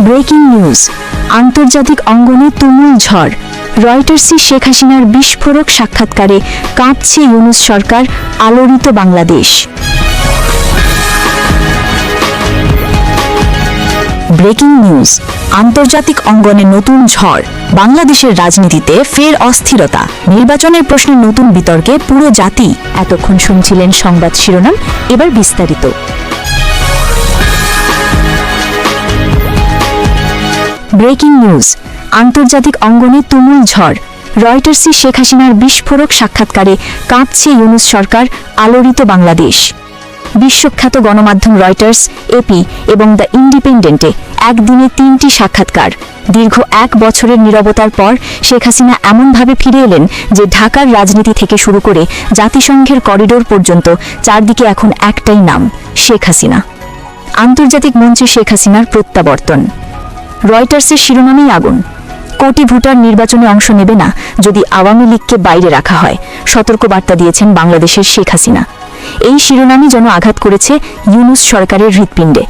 Breaking news, আন্তর্জাতিক অঙ্গনে তুমুল ঝড়। রয়টার্সি শেখ হাসিনার বিস্ফোরক সাক্ষাৎকারে কাঁপছে ইউনুস সরকার, আলোড়িত বাংলাদেশ। ব্রেকিং নিউজ, আন্তর্জাতিক অঙ্গনে নতুন ঝড়। বাংলাদেশের রাজনীতিতে ফের অস্থিরতা। নির্বাচনের প্রশ্নে নতুন বিতর্কে পুরো জাতি। এতক্ষণ শুনছিলেন সংবাদ শিরোনাম, এবার বিস্তারিত। Breaking news. আন্তর্জাতিক অঙ্গনে তুমুল ঝড়। রয়টার্সি শেখ হাসিনার বিস্ফোরক সাক্ষাৎকারে কাঁপছে ইউনুস সরকার, আলোড়িত বাংলাদেশ। বিশ্বখ্যাত গণমাধ্যম রয়টার্স এপি এবং দ্য ইন্ডিপেন্ডেন্টে একদিনে তিনটি সাক্ষাৎকার। দীর্ঘ এক বছরের নীরবতার পর শেখ হাসিনা এমনভাবে ফিরে এলেন যে ঢাকার রাজনীতি থেকে শুরু করে জাতিসংঘের করিডোর পর্যন্ত চারদিকে এখন একটাই নাম, শেখ হাসিনা। আন্তর্জাতিক মঞ্চে শেখ হাসিনার প্রত্যাবর্তন। রয়টার্সের শিরোনামেই আগুন। কোটি ভোটার নির্বাচনে অংশ নেবে না যদি আওয়ামী লীগকে বাইরে রাখা হয়, সতর্কবার্তা দিয়েছেন বাংলাদেশের শেখ হাসিনা। এই শিরোনামই যেন আঘাত করেছে ইউনুস সরকারের হৃৎপিণ্ডে।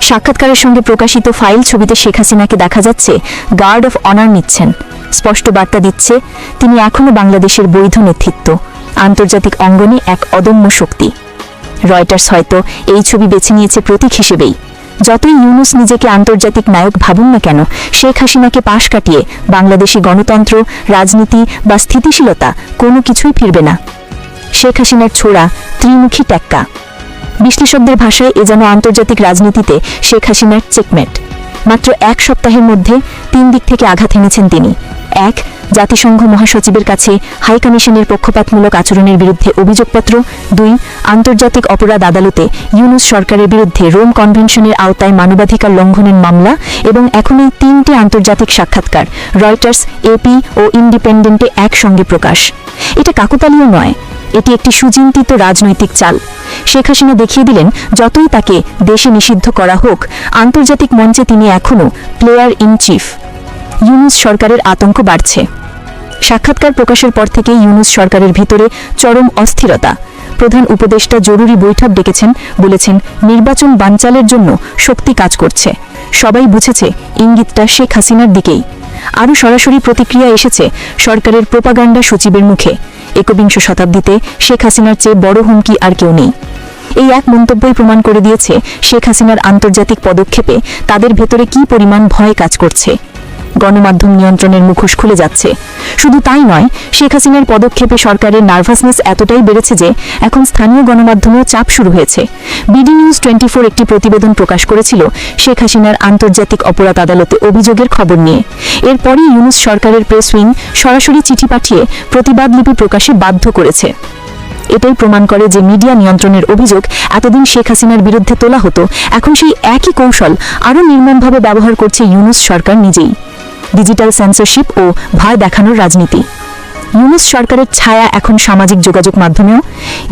সাক্ষাৎকারের সঙ্গে প্রকাশিত ফাইল ছবিতে শেখ হাসিনাকে দেখা যাচ্ছে, গার্ড অফ অনার নিচ্ছেন। স্পষ্ট বার্তা দিচ্ছে, তিনি এখনও বাংলাদেশের বৈধ নেতৃত্ব, আন্তর্জাতিক অঙ্গনে এক অদম্য শক্তি। রয়টার্স হয়তো এই ছবি বেছে নিয়েছে প্রতীক হিসেবেই। যতই ইউনুস নিজেকে আন্তর্জাতিক নায়ক ভাবুন না কেন, শেখ হাসিনাকে পাশ কাটিয়ে বাংলাদেশি গণতন্ত্র, রাজনীতি বা স্থিতিশীলতা কোনো কিছুই ফিরবে না। শেখ হাসিনার ছোড়া ত্রিমুখী ট্যাক্কা বিশ্লেষকদের ভাষায় এ যেন আন্তর্জাতিক রাজনীতিতে শেখ হাসিনার চেকমেট। মাত্র এক সপ্তাহের মধ্যে তিন দিক থেকে আঘাত এনেছেন তিনি। এক জাতিসংঘ মহাসচিবের কাছে হাই কমিশনের পক্ষপাতমূলক আচরণের বিরুদ্ধে অভিযোগপত্র, দুই, আন্তর্জাতিক অপরাধ আদালতে ইউনুস সরকারের বিরুদ্ধে রোম কনভেনশনের আওতায় মানবাধিকার লঙ্ঘনের মামলা এবং এখন এই তিনটি আন্তর্জাতিক সাক্ষাৎকার, রয়টার্স এপি ও ইন্ডিপেন্ডেন্টে একসঙ্গে প্রকাশ। এটা কাকুতালীয় নয়, এটি একটি সুচিন্তিত রাজনৈতিক চাল। শেখ হাসিনা দেখিয়ে দিলেন, যতই তাকে দেশে নিষিদ্ধ করা হোক, আন্তর্জাতিক মঞ্চে তিনি এখনও প্লেয়ার ইন চিফ। ইউনুস সরকারের আতঙ্ক বাড়ছে। সাক্ষাৎকার প্রকাশের পর থেকে ইউনুস সরকারের ভিতরে চরম অস্থিরতা। প্রধান উপদেষ্টা জরুরি বৈঠক ডেকেছেন, বলেছেন নির্বাচন বানচালের জন্য শক্তি কাজ করছে। সবাই বুঝেছে ইঙ্গিতটা শেখ হাসিনার দিকেই। আরও সরাসরি প্রতিক্রিয়া এসেছে সরকারের প্রোপাগান্ডা সচিবের মুখে। একবিংশ শতাব্দীতে শেখ হাসিনার চেয়ে বড় হুমকি আর কেউ নেই। এই এক মন্তব্যই প্রমাণ করে দিয়েছে শেখ হাসিনার আন্তর্জাতিক পদক্ষেপে তাদের ভেতরে কী পরিমাণ ভয় কাজ করছে। গণমাধ্যম নিয়ন্ত্রণের মুখোশ খুলে যাচ্ছে। শুধু তাই নয়, শেখ হাসিনার পদক্ষেপে সরকারের নার্ভাসনেস এতটাই বেড়েছে যে এখন স্থানীয় গণমাধ্যমেও চাপ শুরু হয়েছে। বিডি নিউজ টোয়েন্টি ফোর একটি প্রতিবেদন প্রকাশ করেছিল শেখ হাসিনার আন্তর্জাতিক অপরাধ আদালতে অভিযোগের খবর নিয়ে। এরপরই ইউনুস সরকারের প্রেস উইং সরাসরি চিঠি পাঠিয়ে প্রতিবাদ লিপি প্রকাশে বাধ্য করেছে। এটাই প্রমাণ করে যে মিডিয়া নিয়ন্ত্রণের অভিযোগ এতদিন শেখ হাসিনার বিরুদ্ধে তোলা হতো, এখন সেই একই কৌশল আরও নির্মমভাবে ব্যবহার করছে ইউনুস সরকার নিজেই। ডিজিটাল সেন্সরশিপ ও ভয় দেখানোর রাজনীতি। ইউনুস সরকারের ছায়া এখন সামাজিক যোগাযোগ মাধ্যমেও।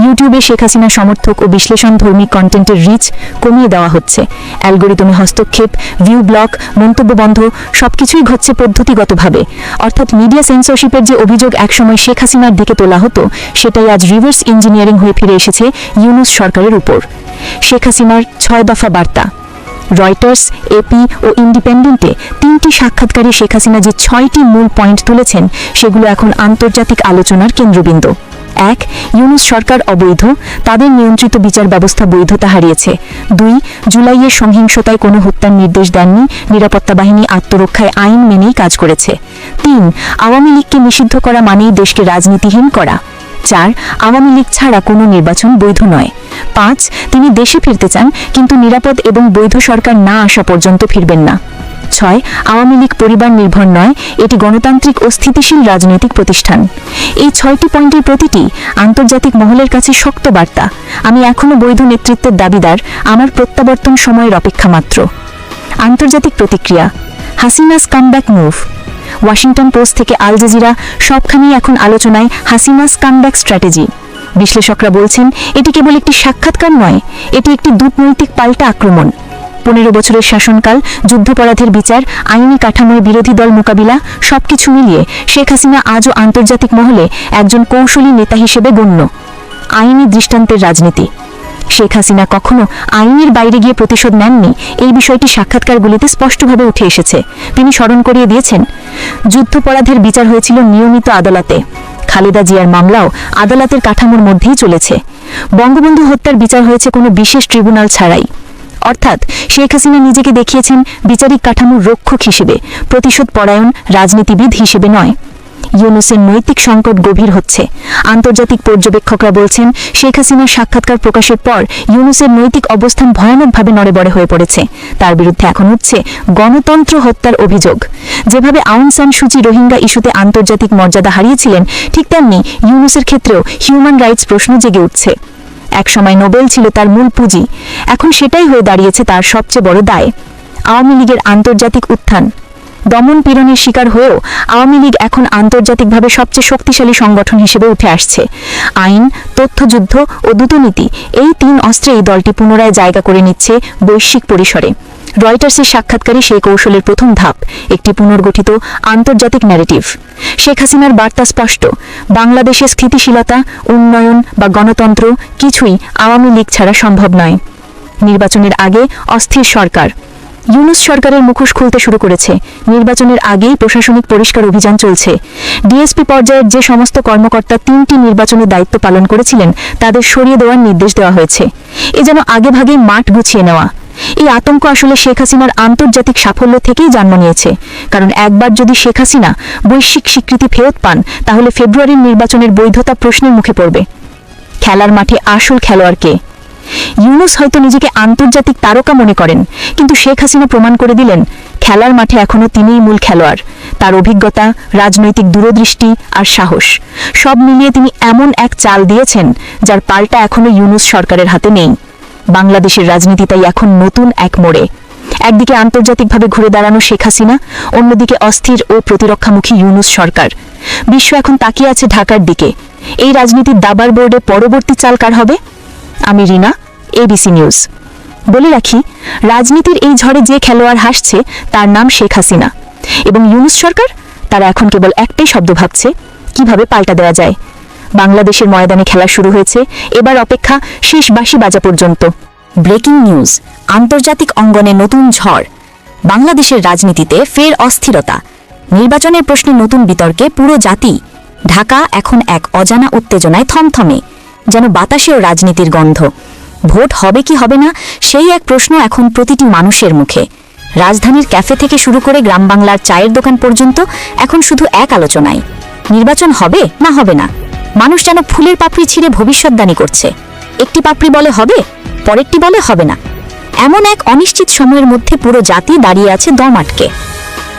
ইউটিউবে শেখ হাসিনা সমর্থক ও বিশ্লেষণ ধর্মী কন্টেন্টের রিচ কমিয়ে দেওয়া হচ্ছে। অ্যালগোরিদমে হস্তক্ষেপ ভিউ ব্লক মন্তব্য বন্ধ, সবকিছুই ঘটছে পদ্ধতিগতভাবে। অর্থাৎ মিডিয়া সেন্সরশিপের যে অভিযোগ একসময় শেখ হাসিনার দিকে তোলা হতো, সেটাই আজ রিভার্স ইঞ্জিনিয়ারিং হয়ে ফিরে এসেছে ইউনুস সরকারের উপর। শেখ হাসিনার ছয় দফা বার্তা। রয়টার্স এপি ও ইন্ডিপেন্ডেন্টে তিনটি সাক্ষাৎকারে শেখ হাসিনা যে ছয়টি মূল পয়েন্ট তুলেছেন, সেগুলো এখন আন্তর্জাতিক আলোচনার কেন্দ্রবিন্দু। এক, ইউনুস সরকার অবৈধ, তাদের নিয়ন্ত্রিত বিচার ব্যবস্থা বৈধতা হারিয়েছে। দুই জুলাইয়ের সহিংসতায় কোনো হত্যার নির্দেশ দেননি, নিরাপত্তা বাহিনী আত্মরক্ষায় আইন মেনেই কাজ করেছে। তিন, আওয়ামী লীগকে নিষিদ্ধ করা মানেই দেশকে রাজনীতিহীন করা। চার, আওয়ামী লীগ ছাড়া কোনো নির্বাচন বৈধ নয়। পাঁচ, তিনি দেশে ফিরতে চান, কিন্তু নিরাপদ এবং বৈধ সরকার না আসা পর্যন্ত ফিরবেন না। ছয়, আওয়ামী লীগ পরিবার নির্ভর নয়, এটি গণতান্ত্রিক ও স্থিতিশীল রাজনৈতিক প্রতিষ্ঠান। এই ছয়টি পয়েন্টের প্রতিটি আন্তর্জাতিক মহলের কাছে শক্ত বার্তা। আমি এখনও বৈধ নেতৃত্বের দাবিদার, আমার প্রত্যাবর্তন সময়ের অপেক্ষা মাত্র। আন্তর্জাতিক প্রতিক্রিয়া। Hasina's comeback move Washington Post থেকে আল জাজিরা সবখানেই এখন আলোচনায় হাসিনাস কামব্যাক স্ট্র্যাটেজি বিশ্লেষকরা বলছেন, এটি কেবল একটি সাক্ষাৎকার নয়, এটি একটি দূতনৈতিক পাল্টা আক্রমণ। পনেরো বছরের শাসনকাল, যুদ্ধাপরাধের বিচার, আইনি কাঠামোয় বিরোধী দল মোকাবিলা, সবকিছু মিলিয়ে শেখ হাসিনা আজও আন্তর্জাতিক মহলে একজন কৌশলী নেতা হিসেবে গণ্য। আইনি দৃষ্টান্তের রাজনীতি। শেখ হাসিনা কখনো আইনের বাইরে গিয়ে প্রতিশোধ নেননি, এই বিষয়টি সাক্ষাৎকারগুলিতে স্পষ্টভাবে উঠে এসেছে। তিনি স্মরণ করিয়ে দিয়েছেন যুদ্ধপরাধের বিচার হয়েছিল নিয়মিত আদালতে। খালেদা জিয়ার মামলাও আদালতের কাঠামোর মধ্যেই চলেছে। বঙ্গবন্ধু হত্যার বিচার হয়েছে কোনো বিশেষ ট্রিব্যুনাল ছাড়াই। অর্থাৎ শেখ হাসিনা নিজেকে দেখিয়েছেন বিচারিক কাঠামোর রক্ষক হিসেবে, প্রতিশোধ পরায়ণ রাজনীতিবিদ হিসেবে নয়। ইউনুসের নৈতিক সংকট গভীর হচ্ছে। আন্তর্জাতিক পর্যবেক্ষকরা বলছেন, শেখ হাসিনার সাক্ষাৎকার প্রকাশের পর ইউনুসের নৈতিক অবস্থান ভয়ানকভাবে নড়েবড়ে হয়ে পড়েছে। তার বিরুদ্ধে এখন হচ্ছে গণতন্ত্র হত্যার অভিযোগ। যেভাবে আউন সান সুচি রোহিঙ্গা ইস্যুতে আন্তর্জাতিক মর্যাদা হারিয়েছিলেন, ঠিক তেমনি ইউনুসের ক্ষেত্রেও হিউম্যান রাইটস প্রশ্ন জেগে উঠছে। একসময় নোবেল ছিল তার মূল পুঁজি। এখন সেটাই হয়ে দাঁড়িয়েছে তার সবচেয়ে বড় দায়। আওয়ামী লীগের আন্তর্জাতিক উত্থান। দমন পীড়নের শিকার হয়েও আওয়ামী লীগ এখন আন্তর্জাতিকভাবে সবচেয়ে শক্তিশালী সংগঠন হিসেবে উঠে আসছে। আইন তথ্যযুদ্ধ ও দূতনীতি এই তিন অস্ত্রে এই দলটি পুনরায় জায়গা করে নিচ্ছে বৈশ্বিক পরিসরে। রয়টার্সের সাক্ষাৎকারী সেই কৌশলের প্রথম ধাপ, একটি পুনর্গঠিত আন্তর্জাতিক ন্যারেটিভ শেখ হাসিনার বার্তা স্পষ্ট, বাংলাদেশের স্থিতিশীলতা, উন্নয়ন বা গণতন্ত্র কিছুই আওয়ামী লীগ ছাড়া সম্ভব নয়। নির্বাচনের আগে অস্থির সরকার। ইউনুস সরকারের মুখোশ খুলতে শুরু করেছে। নির্বাচনের আগেই প্রশাসনিক পরিষ্কার অভিযান চলছে। ডিএসপি পর্যায়ের যে সমস্ত কর্মকর্তা তিনটি নির্বাচনের দায়িত্ব পালন করেছিলেন, তাদের সরিয়ে দেওয়ার নির্দেশ দেওয়া হয়েছে। এ যেন আগেভাগেই মাঠ গুছিয়ে নেওয়া। এই আতঙ্ক আসলে শেখ হাসিনার আন্তর্জাতিক সাফল্য থেকেই জন্ম নিয়েছে। কারণ একবার যদি শেখ হাসিনা বৈশ্বিক স্বীকৃতি ফেরত পান, তাহলে ফেব্রুয়ারির নির্বাচনের বৈধতা প্রশ্নের মুখে পড়বে। খেলার মাঠে আসল খেলোয়াড় কে? ইউনুস হয়তো নিজেকে আন্তর্জাতিক তারকা মনে করেন, কিন্তু শেখ হাসিনা প্রমাণ করে দিলেন, খেলার মাঠে এখনও তিনিই মূল খেলোয়াড়। তার অভিজ্ঞতা, রাজনৈতিক দূরদৃষ্টি আর সাহস, সব মিলিয়ে তিনি এমন এক চাল দিয়েছেন, যার পাল্টা এখনও ইউনুস সরকারের হাতে নেই। বাংলাদেশের রাজনীতি তাই এখন নতুন এক মোড়ে। একদিকে আন্তর্জাতিকভাবে ঘুরে দাঁড়ানো শেখ হাসিনা, অন্যদিকে অস্থির ও প্রতিরক্ষামুখী ইউনুস সরকার। বিশ্ব এখন তাকিয়ে আছে ঢাকার দিকে। এই রাজনীতির দাবার বোর্ডে পরবর্তী চাল কার হবে? আমি রিনা এবিসি নিউজ বলে রাখি, রাজনীতির এই ঝড়ে যে খেলোয়াড় হাসছে, তার নাম শেখ হাসিনা। এবং ইউনুস সরকার, তারা এখন কেবল একটাই শব্দ ভাবছে, কীভাবে পাল্টা দেওয়া যায়। বাংলাদেশের ময়দানে খেলা শুরু হয়েছে, এবার অপেক্ষা শেষ বাঁশি বাজা পর্যন্ত। ব্রেকিং নিউজ, আন্তর্জাতিক অঙ্গনে নতুন ঝড়। বাংলাদেশের রাজনীতিতে ফের অস্থিরতা। নির্বাচনের প্রশ্নে নতুন বিতর্কে পুরো জাতি। ঢাকা এখন এক অজানা উত্তেজনায় থমথমে। যেন বাতাসেও রাজনীতির গন্ধ। ভোট হবে কি হবে না, সেই এক প্রশ্ন এখন প্রতিটি মানুষের মুখে। রাজধানীর ক্যাফে থেকে শুরু করে গ্রাম বাংলার চায়ের দোকান পর্যন্ত এখন শুধু এক আলোচনায় নির্বাচন হবে না হবে না? মানুষ যেন ফুলের পাপড়ি ছিঁড়ে ভবিষ্যৎদানী করছে। একটি পাপড়ি বলে হবে, পরেরটি বলে হবে না। এমন এক অনিশ্চিত সময়ের মধ্যে পুরো জাতি দাঁড়িয়ে আছে দম আটকে।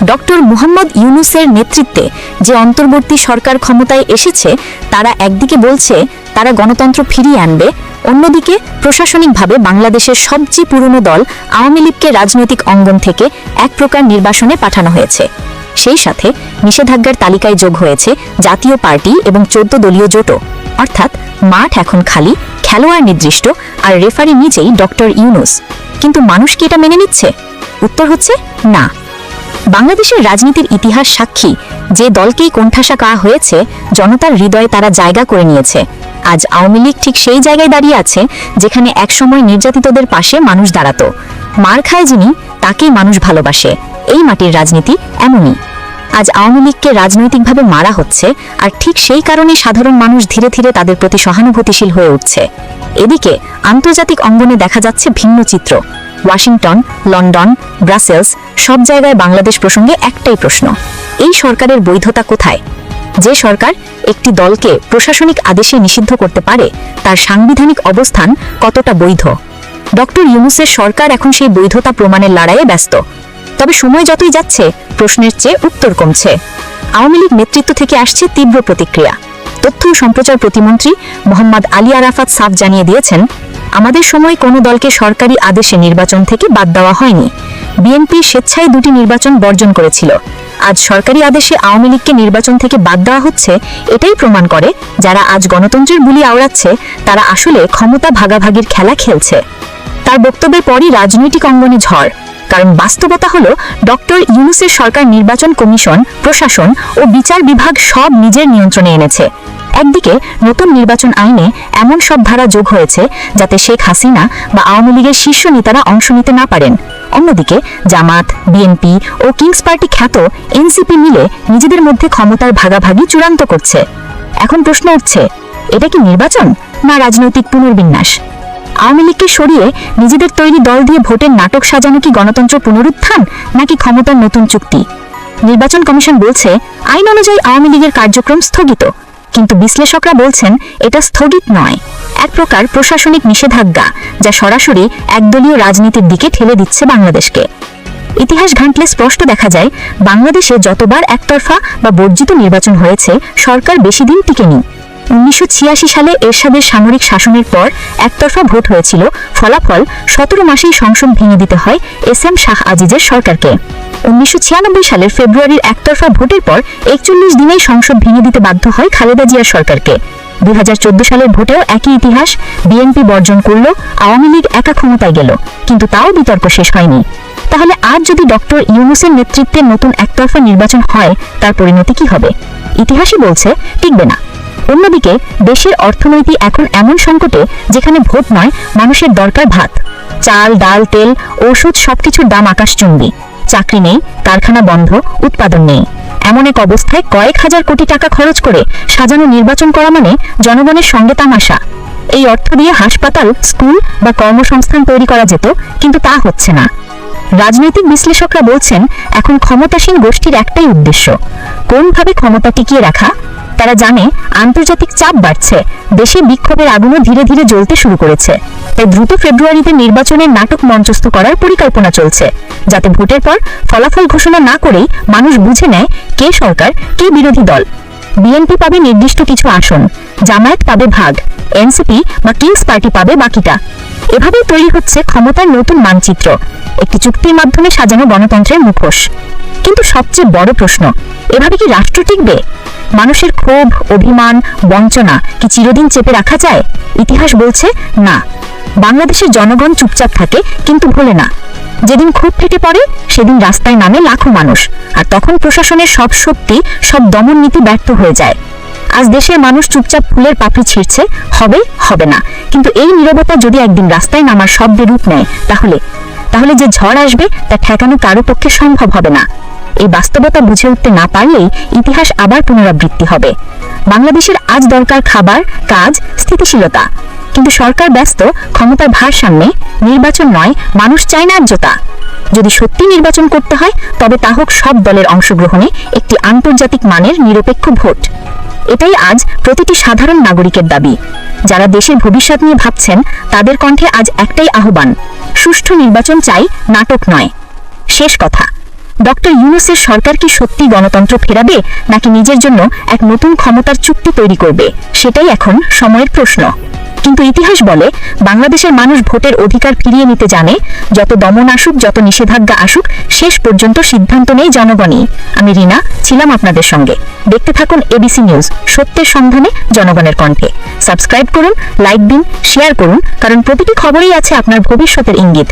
ডক্টর মুহাম্মদ ইউনুসের নেতৃত্বে যে অন্তর্বর্তী সরকার ক্ষমতায় এসেছে, তারা একদিকে বলছে তারা গণতন্ত্র ফিরিয়ে আনবে। অন্যদিকে, প্রশাসনিকভাবে বাংলাদেশের সবচেয়ে পুরনো দল আওয়ামী লীগকে রাজনৈতিক অঙ্গন থেকে এক প্রকার নির্বাসনে পাঠানো হয়েছে। সেই সাথে নিষেধাজ্ঞার তালিকায় যোগ হয়েছে জাতীয় পার্টি এবং চোদ্দ দলীয় জোটও। অর্থাৎ মাঠ এখন খালি, খেলোয়াড় নির্দিষ্ট আর রেফারি নিজেই ডক্টর ইউনুস। কিন্তু মানুষ কি এটা মেনে নিচ্ছে? উত্তর হচ্ছে না। বাংলাদেশের রাজনীতির ইতিহাস সাক্ষী। যে দলকেই কোণঠাসা কাহা হয়েছে, জনতার হৃদয়ে তারা জায়গা করে নিয়েছে। আজ আওয়ামী লীগ ঠিক সেই জায়গায় দাঁড়িয়ে আছে যেখানে একসময় নির্যাতিতদের পাশে মানুষ দাঁড়াতো। মার খায় যিনি, তাকেই মানুষ ভালোবাসে। এই মাটির রাজনীতি এমনই। আজ আওয়ামী লীগকে রাজনৈতিকভাবে মারা হচ্ছে আর ঠিক সেই কারণে সাধারণ মানুষ ধীরে ধীরে তাদের প্রতি সহানুভূতিশীল হয়ে উঠছে। এদিকে আন্তর্জাতিক অঙ্গনে দেখা যাচ্ছে ভিন্ন চিত্র। ওয়াশিংটন, লন্ডন, ব্রাসেলস সব জায়গায় বাংলাদেশ প্রসঙ্গে একটাই প্রশ্ন, এই সরকারের বৈধতা কোথায়? যে সরকার একটি দলকে প্রশাসনিক আদেশে নিষিদ্ধ করতে পারে, তার সাংবিধানিক অবস্থান কতটা বৈধ? ডক্টর ইউনুসের সরকার এখন সেই বৈধতা প্রমাণের লড়াইয়ে ব্যস্ত। তবে সময় যতই যাচ্ছে, প্রশ্নের চেয়ে উত্তর কমছে। আওয়ামী লীগ নেতৃত্ব থেকে আসছে তীব্র প্রতিক্রিয়া। তথ্য ও সম্প্রচার প্রতিমন্ত্রী মোহাম্মদ আলী আরাফাত সাফ জানিয়ে দিয়েছেন, আমাদের সময় কোনো দলকে সরকারি আদেশে নির্বাচন থেকে বাদ দেওয়া হয়নি। বিএনপি স্বেচ্ছায় দুটি নির্বাচন বর্জন করেছিল। আজ সরকারি আদেশে আওয়ামী লীগকে নির্বাচন থেকে বাদ দেওয়া হচ্ছে, এটাই প্রমাণ করে যারা আজ গণতন্ত্রের বুলি আওড়াচ্ছে, তারা আসলে ক্ষমতা ভাগাভাগির খেলা খেলছে। তার বক্তব্যের পরই রাজনৈতিক অঙ্গনে ঝড়। কারণ বাস্তবতা হলো, ডক্টর ইউনুসের সরকার নির্বাচন কমিশন, প্রশাসন ও বিচার বিভাগ সব নিজের নিয়ন্ত্রণে এনেছে। একদিকে নতুন নির্বাচন আইনে এমন সব ধারা যোগ হয়েছে, যাতে শেখ হাসিনা বা আওয়ামী লীগের শীর্ষ নেতারা অংশ নিতে না পারেন। অন্যদিকে জামাত, বিএনপি ও কিংস পার্টি খ্যাত এনসিপি মিলে নিজেদের মধ্যে ক্ষমতার ভাগাভাগি চূড়ান্ত করছে। এখন প্রশ্ন উঠছে, এটা কি নির্বাচন না রাজনৈতিক পুনর্বিন্যাস? আওয়ামী লীগকে সরিয়ে নিজেদের তৈরি দল দিয়ে ভোটের নাটক সাজানো কি গণতন্ত্র পুনরুত্থান নাকি ক্ষমতার নতুন চুক্তি? নির্বাচন কমিশন বলছে, আইন অনুযায়ী আওয়ামী লীগের কার্যক্রম স্থগিত। কিন্তু বিশ্লেষকরা বলছেন, এটা স্থগিত নয়। এক প্রকার প্রশাসনিক নিষেধাজ্ঞা, যা সরাসরি একদলীয় রাজনীতির দিকে ঠেলে দিচ্ছে বাংলাদেশকে। ইতিহাস ঘাঁটলে স্পষ্ট দেখা যায়, বাংলাদেশে যতবার একতরফা বা বর্জিত নির্বাচন হয়েছে, সরকার বেশি দিন টিকেনি। উনিশশো ছিয়াশি সালে এরশাদের সামরিক শাসনের পর একতরফা ভোট হয়েছিল, ফলাফল সতেরো মাসেই সংসদ ভেঙে দিতে হয় এস এম শাহ আজিজের সরকারকে। উনিশশো ছিয়ানব্বই সালের ফেব্রুয়ারির একতরফা ভোটের পর একচল্লিশ দিনেই সংসদ ভেঙে দিতে বাধ্য হয় খালেদা জিয়ার সরকারকে। দুই সালের ভোটেও একই ইতিহাস বিএনপি বর্জন করল, আওয়ামী লীগ একা ক্ষমতায় গেল, কিন্তু তাও বিতর্ক শেষ হয়নি। তাহলে আজ যদি ডক্টর ইউনুসের নেতৃত্বে নতুন একতরফা নির্বাচন হয়, তার পরিণতি কি হবে? ইতিহাসই বলছে, টিকবে না। অন্যদিকে, দেশের অর্থনীতি এখন এমন সংকটে, যেখানে ভোট নয়, মানুষের দরকার ভাত। চাল, ডাল, তেল ওষুধ সবকিছুর দাম আকাশচুম্বী। চাকরি নেই, কারখানা বন্ধ, উৎপাদন নেই। এমন এক অবস্থায় কয়েক হাজার কোটি টাকা খরচ করে সাজানো নির্বাচন করা মানে জনগণের সঙ্গে তামাশা। এই অর্থ দিয়ে হাসপাতাল, স্কুল বা কর্মসংস্থান তৈরি করা যেত, কিন্তু তা হচ্ছে না। রাজনৈতিক বিশ্লেষকরা বলছেন, এখন ক্ষমতাসীন গোষ্ঠীর একটাই উদ্দেশ্য। কোনভাবে ক্ষমতা টিকিয়ে রাখা? তারা জানে, আন্তর্জাতিক চাপ বাড়ছে, দেশে বিক্ষোভের আগুনও ধীরে ধীরে জ্বলতে শুরু করেছে। তাই দ্রুত ফেব্রুয়ারিতে নির্বাচনের নাটক মঞ্চস্থ করার পরিকল্পনা চলছে। যাতে ভোটের পর ফলাফল ঘোষণা না করেই মানুষ বুঝে নেয় কে সরকার, কে বিরোধী দল। বিএনপি পাবে নির্দিষ্ট কিছু আসন, জামায়াত পাবে ভাগ, এনসিপি বা কিংস পার্টি পাবে বাকিটা। এভাবেই তৈরি হচ্ছে ক্ষমতার নতুন মানচিত্র, একটি চুক্তির মাধ্যমে সাজানো গণতন্ত্রের মুখোশ। কিন্তু সবচেয়ে বড় প্রশ্ন, এভাবে কি রাষ্ট্র টিকবে? মানুষের ক্ষোভ, অভিমান, বঞ্চনা কি চিরদিন চেপে রাখা যায়? ইতিহাস বলছে না। বাংলাদেশের জনগণ চুপচাপ থাকে, কিন্তু ভোলে না। যেদিন খুব ফেটে পড়ে, সেদিন রাস্তায় নামে লাখো মানুষ। আর তখন প্রশাসনের সব শক্তি, সব দমন নীতি ব্যর্থ হয়ে যায়। আজ দেশের মানুষ চুপচাপ ফুলের পাপড়ি ছিঁড়ছে, হবে হবে না। কিন্তু এই নীরবতা যদি একদিন রাস্তায় নামার শব্দে রূপ নেয়, তাহলে? তাহলে যে ঝড় আসবে, তা ঠেকানো কারও পক্ষে সম্ভব হবে না। এই বাস্তবতা বুঝে উঠতে না পারলেই ইতিহাস আবার পুনরাবৃত্তি হবে। বাংলাদেশের আজ দরকার খাবার, কাজ, স্থিতিশীলতা। কিন্তু সরকার ব্যস্ত, ক্ষমতার ভারসাম্যে, নির্বাচন নয়, মানুষ চায় ন্যায্যতা যদি সত্যি নির্বাচন করতে হয়, তবে তা হোক সব দলের অংশগ্রহণে একটি আন্তর্জাতিক মানের নিরপেক্ষ ভোট। এটাই আজ প্রতিটি সাধারণ নাগরিকের দাবি। যারা দেশের ভবিষ্যৎ নিয়ে ভাবছেন, তাদের কণ্ঠে আজ একটাই আহ্বান, সুষ্ঠু নির্বাচন চাই, নাটক নয়। শেষ কথা। ডক্টর ইউনুসের সরকার কি সত্যি গণতন্ত্র ফেরাবে, নাকি নিজের জন্য এক নতুন ক্ষমতার চুক্তি তৈরি করবে, সেটাই এখন সময়ের প্রশ্ন। কিন্তু ইতিহাস বলে, বাংলাদেশের মানুষ ভোটের অধিকার ফিরিয়ে নিতে জানে, যত দমন আসুক, যত নিষেধাজ্ঞা আসুক, শেষ পর্যন্ত সিদ্ধান্ত নেই জনগণই। আমি রিনা, ছিলাম আপনাদের সঙ্গে। দেখতে থাকুন এবিসি নিউজ সত্যের সন্ধানে জনগণের কণ্ঠে। সাবস্ক্রাইব করুন লাইক দিন শেয়ার করুন, কারণ প্রতিটি খবরেই আছে আপনার ভবিষ্যতের ইঙ্গিত।